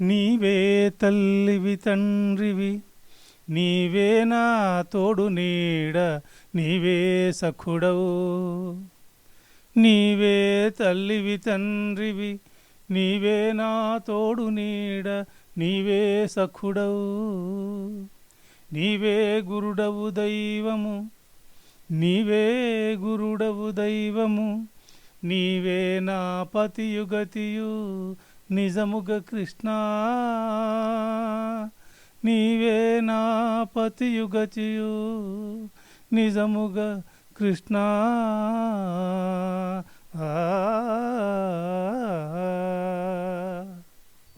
నీవే తల్లివి తండ్రివి నీవే నా తోడు నీడ నీవే సఖుడవు. నీవే తల్లివి తండ్రివి నీవే నా తోడు నీడ నీవే సఖుడవు. నీవే గురుడవు దైవము నీవే గురుడవు దైవము నీవే నా పతియుగతియు నిజముగ కృష్ణ నీవే నా పతియుగతియు నిజముగ కృష్ణ ఆ.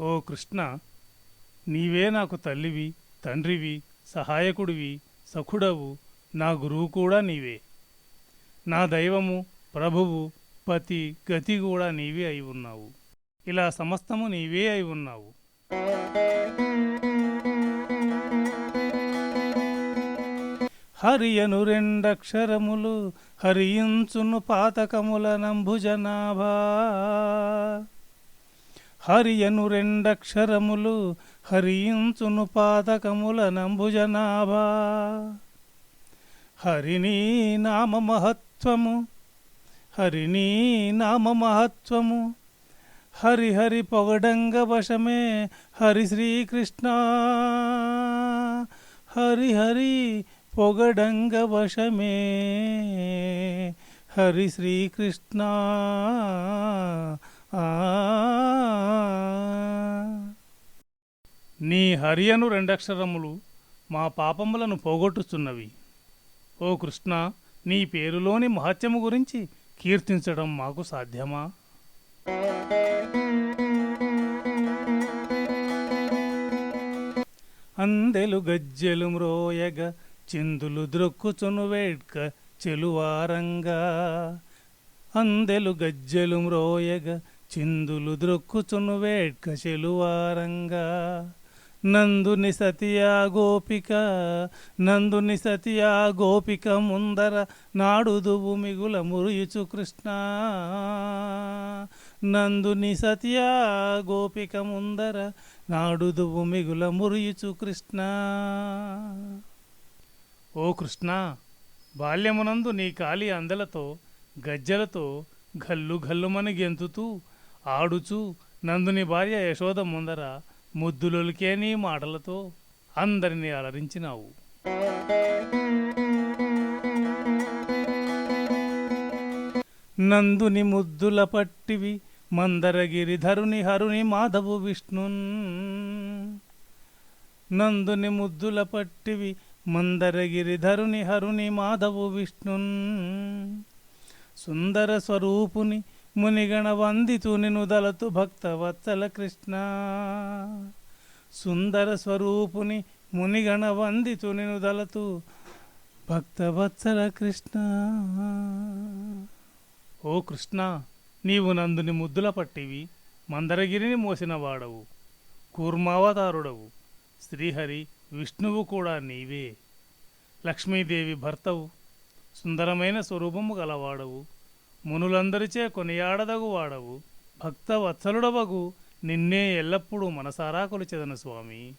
ఓ కృష్ణ నీవే నాకు తల్లివి తండ్రివి సహాయకుడివి సఖుడవు నా గురువు కూడా నీవే. నా దైవము ప్రభువు పతి గతి కూడా నీవే అయి ఉన్నావు. ఇలా సమస్తము నీవే అయి ఉన్నావు. హరియను రెండక్షరములు హరియించును పాతకముల నంభుజనాభా హరియను రెండక్షరములు హరియించును పాదకముల నంభుజనాభా హరిణీ నామ మహత్వము హరిణీ నామ మహత్వము. హరిహరి పొగడంగ వశమే హరి శ్రీకృష్ణ. హరిహరి పొగడంగ వశమే హరి శ్రీకృష్ణ. ఆ. నీ హరియను రెండక్షరములు మా పాపములను పోగొట్టుచున్నవి. ఓ కృష్ణ నీ పేరులోని మహత్యము గురించి కీర్తించడం మాకు సాధ్యమా? అందెలు గజ్జెలు మ్రోయగ చిందులు ద్రొక్కుచును వేడ్క చెలువారంగా. అందెలు గజ్జెలు మ్రోయగ చిందులు ద్రొక్కుచును వేడ్క చెలువారంగా. నందుని సతియా గోపిక నందుని సతియా గోపిక ముందర నాడుదువు మిగుల మురుయుచు కృష్ణ. నందుని సతియా గోపిక ముందర నాడుదువు మిగుల మురుయుచు కృష్ణ. ఓ కృష్ణ బాల్యమునందు నీ కాలి అందలతో గజ్జలతో గల్లు గల్లుమని గెంతుతూ ఆడుచూ నందుని భార్య యశోద ముందర ముద్దులొలికే నీ మాటలతో అందరినీ అలరించినావు. నందుని ముద్దుల పట్టివి మందరగిరి ధరుని హరుని మాధవు విష్ణున్. నందుని ముద్దుల పట్టివి మందరగిరి ధరుని హరుని మాధవు విష్ణున్. సుందర స్వరూపుని మునిగణ వందితు నిను దలతు భక్త వత్సల కృష్ణ. సుందర స్వరూపుని మునిగణ వందితు నినుదలతు భక్త వత్సల కృష్ణ. ఓ కృష్ణ నీవు నందుని ముద్దుల పట్టివి మందరగిరిని మోసినవాడవు కూర్మావతారుడవు శ్రీహరి విష్ణువు కూడా నీవే. లక్ష్మీదేవి భర్తవు సుందరమైన స్వరూపము గలవాడవు మునులందరిచే కొనియాడదగు వాడవు భక్త వత్సలుడవగు నిన్నే ఎల్లప్పుడూ మనసారా కొలిచెదను స్వామి.